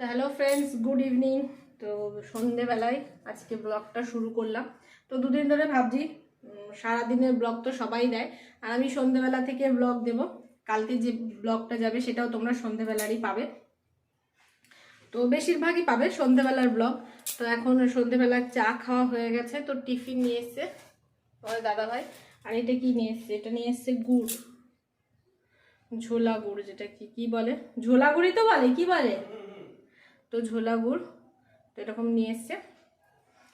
Hello friends good evening তো সন্ধেবেলায় আজকে ব্লগটা শুরু করলাম। তো দুদিন ধরে ভাবছি সারাদিনের ব্লগ তো সবাই দেয়। আর আমি সন্ধেবেলা থেকে ব্লগ দেব। কালকে যে ব্লগটা যাবে সেটাও তোমরা সন্ধেবেলারই পাবে। তো বেশিরভাগই পাবে সন্ধেবেলার ব্লগ তো এখন সন্ধেবেলার চা খাওয়া হয়ে গেছে। তো টিফিন নিয়ে এসছে। দাদা ভাই আর এটা কি নিয়ে এসছে? এটা নিয়ে এসছে গুড়। ঝোলা গুড় যেটা কি কি বলে? ঝোলা গুড়ই তো বলে, কি বলে? তো ঝোলা গুড়, তো এরকম নিয়ে এসছে।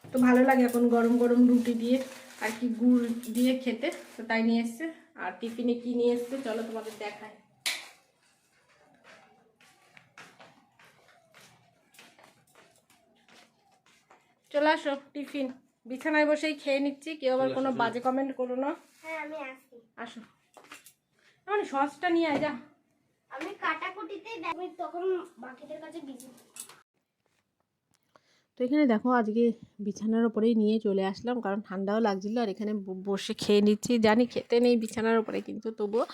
তো ভালো লাগে এখন গরম গরম রুটি দিয়ে আর কি গুড় দিয়ে খেতে। তো তাই নিয়ে এসছে। আর টিফিনে কি নিয়ে এসছে? চলো তোমাদের দেখায় চলে আসো, টিফিন। বিছানায় বসেই খেয়ে নিচ্ছি কেউ আবার কোনো বাজে কমেন্ট করো না। হ্যাঁ আমি আসি। আসো। মানে সসটা নিয়ে আয় যা। আমি কাটাকুটিতে আমি তখন বাকিদের কাছে বিজি তো এখানে দেখো আজকে বিছানার ওপরেই নিয়ে চলে আসলাম কারণ ঠান্ডাও লাগছিল আর এখানে ব- বসে খেয়ে নিচ্ছি। জানি খেতে নেই বিছানার ওপরে কিন্তু তবুও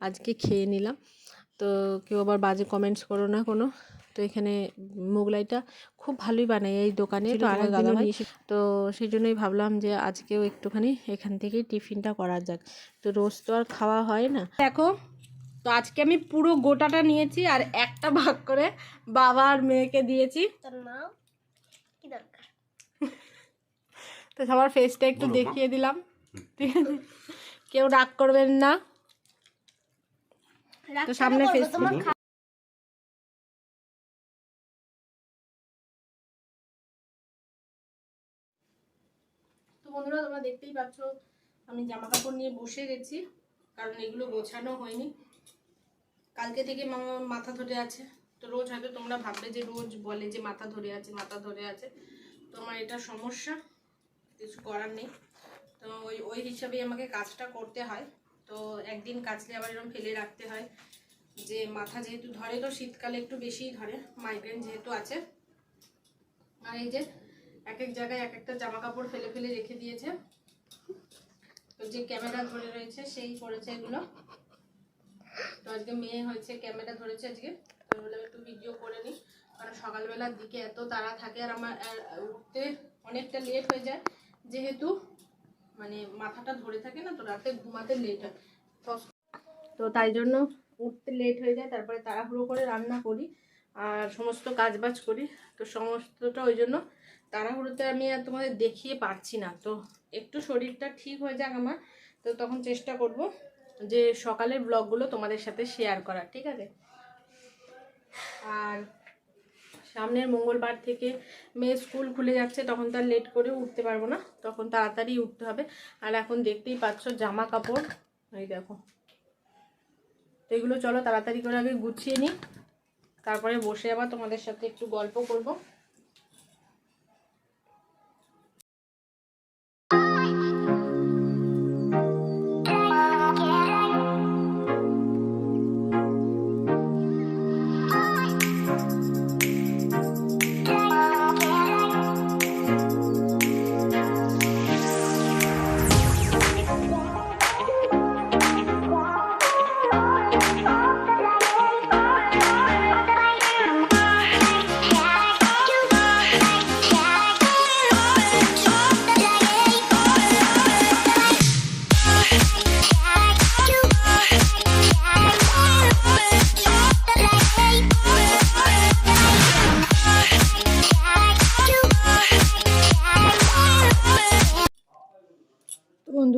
আজকে খেয়ে নিলাম। তো কেউ আবার বাজে কমেন্টস করো না কোনো। তো এখানে মোগলাইটা খুব ভালোই বানায় এই দোকানে। তো আর তো সেই জন্যই ভাবলাম যে আজকেও একটুখানি এখান থেকেই টিফিনটা করা যাক। তো রোজ তো আর খাওয়া হয় না। দেখো তো আজকে আমি পুরো গোটাটা নিয়েছি আর একটা ভাগ করে বাবা আর মেয়েকে দিয়েছি। তো সবার ফেসটা একটু দেখিয়ে দিলাম। ঠিক আছে? কেউ রাগ করবেন না। তো সামনে ফেস বন্ধুরা, তোমরা দেখতেই পাচ্ছ, আমি জামা কাপড় নিয়ে বসে গেছি, কারণ এগুলো গোছানো হয়নি। কালকে থেকে মামা মাথা ধরে আছে। তো রোজ হয়তো তোমরা ভাববে যে রোজ বলে যে মাথা ধরে আছে, মাথা ধরে আছে। তো আমার এটা সমস্যা, কিছু করার নেই। তো ওই ওই হিসাবেই আমাকে কাজটা করতে হয়। তো একদিন কাচলে আবার এরকম ফেলে রাখতে হয় যে মাথা যেহেতু ধরে, তো শীতকালে একটু বেশিই ধরে মাইগ্রেন যেহেতু আছে। আর এই যে এক এক জায়গায় এক একটা জামা কাপড় ফেলে ফেলে রেখে দিয়েছে। তো যে ক্যামেরা ধরে রয়েছে, সেই করেছে এগুলো। তো আজকে মেয়ে হয়েছে, ক্যামেরা ধরেছে আজকে। তো বললাম একটু ভিডিও করে নিই। কারণ সকালবেলার দিকে এত তাড়া থাকে আর আমার উঠতে অনেকটা লেট হয়ে যায়। যেহেতু মানে মাথাটা ধরে থাকে না, তো রাতে ঘুমাতে লেট হয়। তো- তাই জন্য উঠতে লেট হয়ে যায়, তারপরে তাড়াহুড়ো করে রান্না করি আর সমস্ত কাজ বাজ করি। তো সমস্তটা ওই জন্য তাড়াহুড়োতে আমি আর তোমাদের দেখিয়ে পারছি না। তো একটু শরীরটা ঠিক হয়ে যাক আমার, তো তখন চেষ্টা করব যে সকালের ব্লগগুলো তোমাদের সাথে শেয়ার করার, ঠিক আছে? আর সামনের মঙ্গলবার থেকে মেয়ে স্কুল খুলে যাচ্ছে, তখন তার লেট করে উঠতে পারব না, তখন তাড়াতাড়ি উঠতে হবে। আর এখন দেখতেই পাচ্ছ জামা কাপড়, এই দেখো। তো এগুলো চলো তাড়াতাড়ি করে আগে গুছিয়ে নিই, তারপরে বসে আবার তোমাদের সাথে একটু গল্প করব।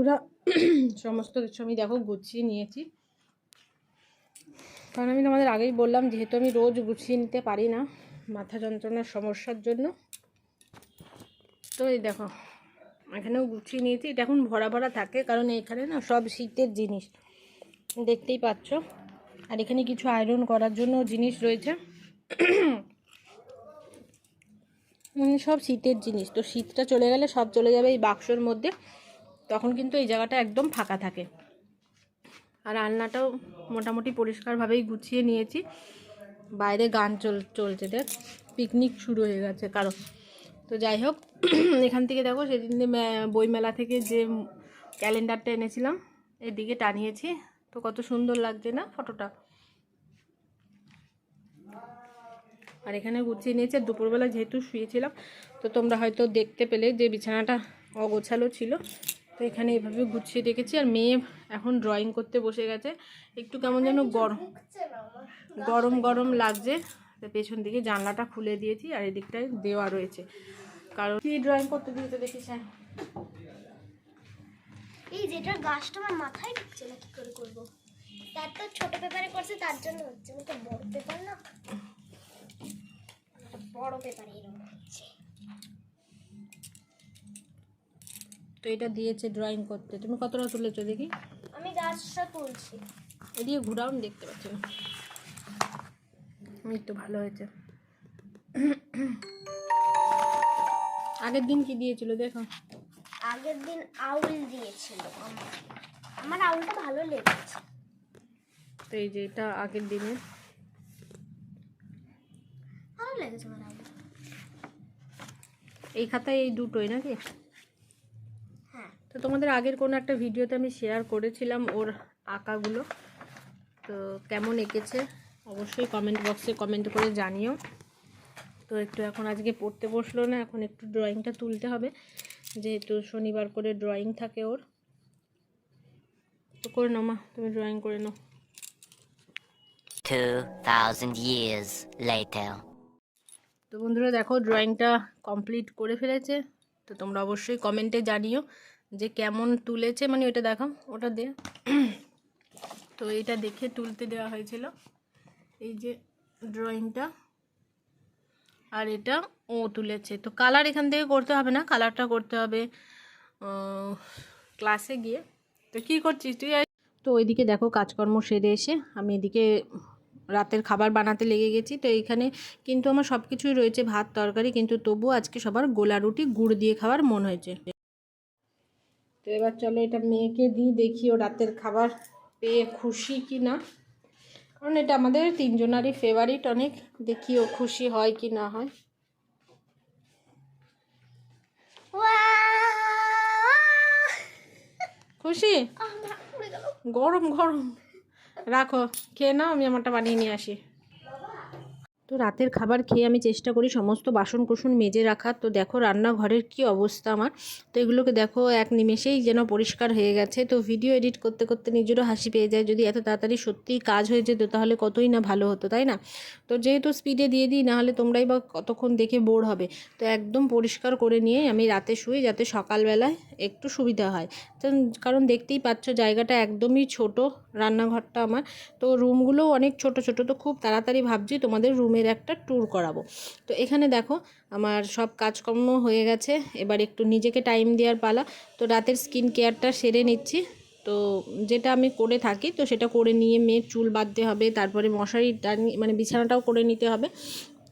বন্ধুরা, সমস্ত কিছু আমি দেখো গুছিয়ে নিয়েছি। কারণ আমি তোমাদের আগেই বললাম, যেহেতু আমি রোজ গুছিয়ে নিতে পারি না মাথা যন্ত্রণার সমস্যার জন্য। তো এই দেখো, এখানেও গুছিয়ে নিয়েছি। এটা এখন ভরা ভরা থাকে, কারণ এখানে না সব শীতের জিনিস, দেখতেই পাচ্ছ। আর এখানে কিছু আয়রন করার জন্য জিনিস রয়েছে। মানে সব শীতের জিনিস। তো শীতটা চলে গেলে সব চলে যাবে এই বাক্সর মধ্যে। তখন কিন্তু এই জায়গাটা একদম ফাঁকা থাকে। আর রান্নাটাও মোটামুটি পরিষ্কারভাবেই গুছিয়ে নিয়েছি। বাইরে গান চল, চলছে দেখ। পিকনিক শুরু হয়ে গেছে কারও। তো যাই হোক, এখান থেকে দেখো সেদিন বইমেলা থেকে যে ক্যালেন্ডারটা এনেছিলাম, এদিকে টানিয়েছি। তো কত সুন্দর লাগছে না ফটোটা। আর এখানে গুছিয়ে নিয়েছে। দুপুরবেলা যেহেতু শুয়েছিলাম, তো তোমরা হয়তো দেখতে পেলে যে বিছানাটা অগোছালো ছিল। তো এখানে এভাবে গুছিয়ে রেখেছি আর মেয়ে এখন ড্রয়িং করতে বসে গেছে। একটু কেমন যেন গরম গরম গরম লাগছে। তো পেছন দিকে জানলাটা খুলে দিয়েছি আর এদিকটায় দেওয়া রয়েছে। কারণ কি ড্রয়িং করতে দিয়েছে দেখিস হ্যাঁ এই যেটা গাছটা আমার মাথায় ঢুকছে না কি করে করব? তার তো ছোট পেপারে করছে তার জন্য হচ্ছে। তো বড় পেপার না? বড় পেপারে এরকম হচ্ছে। তো এটা দিয়েছে ড্রয়িং করতে। তুমি কতটা তুলেছো দেখি? আমি গাছটা তুলছি। এদিকে ঘুরাও আমি দেখতে পাচ্ছি। না একটু ভালো হয়েছে। আগের দিন কি দিয়েছিল দেখো। আগের দিন আউল দিয়েছিল আমার আউলটা ভালো লেগেছে। তো এই যে এটা আগের দিনে। ভালো লেগেছে আমার আউল। এই খাতায় এই দুটোই নাকি? তোমাদের আগের কোনো একটা ভিডিওতে আমি শেয়ার করেছিলাম ওর আঁকাগুলো। তো কেমন এঁকেছে অবশ্যই কমেন্ট বক্সে কমেন্ট করে জানিও। তো একটু এখন আজকে পড়তে বসল না এখন একটু ড্রয়িংটা তুলতে হবে। যেহেতু শনিবার করে ড্রয়িং থাকে ওর। তো করে নাও মা তুমি ড্রয়িং করে নাও। 2,000 years later. তো বন্ধুরা দেখো ড্রয়িংটা কমপ্লিট করে ফেলেছে। তো তোমরা অবশ্যই কমেন্টে জানিও। যে কেমন তুলেছে মানে ওটা দেখাও, ওটা দে। তো এটা দেখে তুলতে দেওয়া হয়েছিল। এই যে ড্রয়িংটা আর এটা ও তুলেছে। তো কালার এখান থেকে করতে হবে না কালারটা করতে হবে ক্লাসে গিয়ে। তো কী করছিস তুই? তো ওইদিকে দেখো কাজকর্ম সেরে এসে আমি এদিকে রাতের খাবার বানাতে লেগে গেছি। তো এইখানে কিন্তু আমার সব কিছুই রয়েছে, ভাত, তরকারি, কিন্তু তবুও আজকে সবার গোলা রুটি, গুড় দিয়ে খাওয়ার মন হয়েছে। তো এবার চলো এটা মেয়েকে দিই দেখি ও রাতের খাবার পেয়ে খুশি কি না। কারণ এটা আমাদের তিনজনারই ফেভারিট অনেক দেখি ও খুশি হয় কি না হয়। খুশি? গরম গরম। রাখো খেয়ে নাও আমি আমারটা বানিয়ে নিয়ে আসি। তো রাতের খাবার খেয়ে আমি চেষ্টা করি সমস্ত বাসন কুসন মেজে রাখার তো দেখো রান্নাঘরের কি অবস্থা আমার। তো এগুলোকে দেখো এক নিমেষেই যেন পরিষ্কার হয়ে গেছে। তো ভিডিও এডিট করতে করতে নিজেরও হাসি পেয়ে যায়। যদি এত তাড়াতাড়ি সত্যিই কাজ হয়ে যেত তাহলে কতই না ভালো হতো, তাই না? তো যেহেতু স্পিডে দিয়ে দিই নাহলে তোমরাই বা কতক্ষণ দেখে বোর হবে। তো একদম পরিষ্কার করে নিয়ে আমি রাতে শুই যাতে সকালবেলায় একটু সুবিধা হয়। কারণ দেখতেই পাচ্ছ জায়গাটা একদমই ছোট রান্নাঘরটা আমার। তো রুমগুলোও অনেক ছোট ছোট। তো খুব তাড়াতাড়ি ভাবছি তোমাদের রুমের একটা ট্যুর করাবো। তো এখানে দেখো, আমার সব কাজকর্ম হয়ে গেছে। এবার একটু নিজেকে টাইম দেওয়ার পালা। তো রাতের স্কিন কেয়ারটা সেরে নিচ্ছি। তো যেটা আমি করে থাকি, তো সেটা করে নিয়ে মেয়ের চুল বাঁধতে হবে, তারপরে মশারি টানি মানে বিছানাটাও করে নিতে হবে।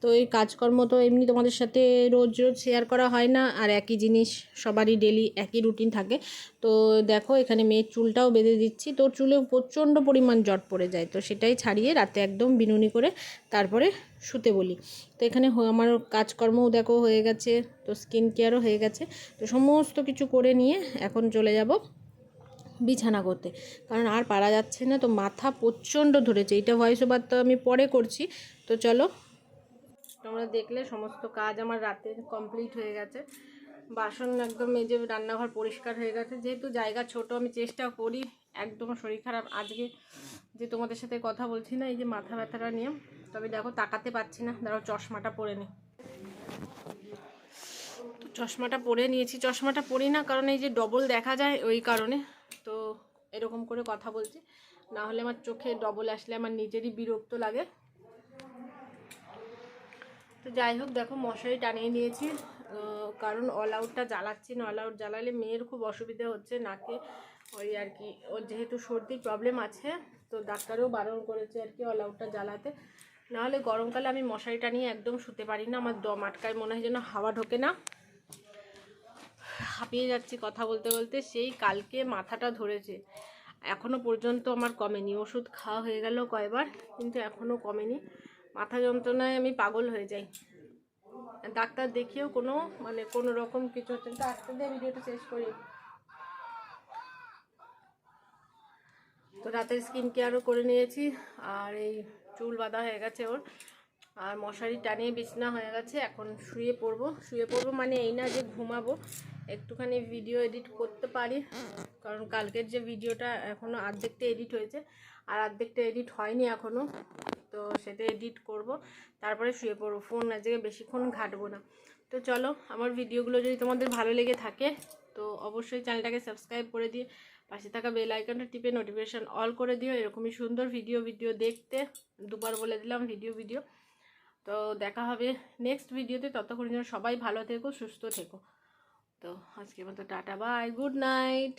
তো এই কাজকর্ম তো এমনি তোমাদের সাথে রোজ রোজ শেয়ার করা হয় না, আর একই জিনিস সবারই ডেলি একই রুটিন থাকে। তো দেখো, এখানে মেয়ের চুলটাও বেঁধে দিচ্ছি। তোর চুলে প্রচণ্ড পরিমাণ জট পড়ে যায়, তো সেটাই ছাড়িয়ে রাতে একদম বিনুনি করে তারপরে শুতে বলি। তো এখানে আমার কাজকর্মও দেখো হয়ে গেছে, তো স্কিন কেয়ারও হয়ে গেছে। তো সমস্ত কিছু করে নিয়ে এখন চলে যাব বিছানা করতে। কারণ আর পারা যাচ্ছে না, তো মাথা প্রচণ্ড ধরেছে। এইটা ভয়েস ওভার তো আমি পরে করছি। তো চলো তোমরা দেখলে সমস্ত কাজ আমার রাতে কমপ্লিট হয়ে গেছে। বাসন একদম এই যে রান্নাঘর পরিষ্কার হয়ে গেছে। যেহেতু জায়গা ছোট, আমি চেষ্টা করি একদম শরীর খারাপ। আজকে যে তোমাদের সাথে কথা বলছি না, এই যে মাথা ব্যথাটা নিয়ে। তবে দেখো, তাকাতে পারছি না। দাঁড়াও, চশমাটা পরে নি। চশমাটা পরে নিয়েছি। চশমাটা পরি না, কারণ এই যে ডবল দেখা যায় ওই কারণে। তো এরকম করে কথা বলছি। না হলে আমার চোখে ডবল আসলে আমার নিজেরই বিরক্ত লাগে। তো যাই হোক, দেখো মশারি টানিয়ে নিয়েছি। কারণ অল আউটটা জ্বালাচ্ছি না অল আউট জ্বালালে মেয়ের খুব অসুবিধা হচ্ছে নাকে। ওই আর কি, ওর যেহেতু সর্দির প্রবলেম আছে, তো ডাক্তারও বারণ করেছে আর কি অল আউটটা জ্বালাতে। নাহলে গরমকালে আমি মশারি টানিয়ে একদম শুতে পারি না, আমার দম আটকায়, মনে হয় যেন হাওয়া ঢোকে না। হাঁপিয়ে যাচ্ছি কথা বলতে বলতে, সেই কালকে মাথাটা ধরেছে। এখনও পর্যন্ত আমার কমেনি, ওষুধ খাওয়া হয়ে গেল কয়বার, কিন্তু এখনও কমেনি। মাথা যন্ত্রণায় আমি পাগল হয়ে যাই। ডাক্তার দেখিয়েও কোনো মানে কোনো রকম কিছু হচ্ছে। তো আজকে দিয়ে ভিডিওটা শেষ করি। তো রাতের স্কিন কেয়ারও করে নিয়েছি, আর এই চুল বাঁধা হয়ে গেছে ওর। আর মশারি টানিয়ে বিছনা হয়ে গেছে, এখন শুয়ে পড়ব। শুয়ে পড়ব মানে এই না যে ঘুমাবো, একটুখানি ভিডিও এডিট করতে পারি। কারণ কালকের যে ভিডিওটা এখনও অর্ধেকটা এডিট হয়েছে, আর অর্ধেকটা এডিট হয়নি এখনও তো সেটা এডিট করব। তারপরে শুয়ে পড়ব। ফোন আজকে বেশিক্ষণ ঘাটবো না। তো চলো, আমার ভিডিওগুলো যদি তোমাদের ভালো লেগে থাকে, তো অবশ্যই চ্যানেলটাকে সাবস্ক্রাইব করে দিয়ে পাশে থাকা বেল আইকনটা টিপে নোটিফিকেশান অল করে দিও। এরকমই সুন্দর ভিডিও ভিডিও দেখতে। দুবার বলে দিলাম ভিডিও ভিডিও তো দেখা হবে নেক্সট ভিডিওতে ততক্ষণ যেন সবাই ভালো থেকো, সুস্থ থেকো। তো আজকের মতো টাটা বাই গুড নাইট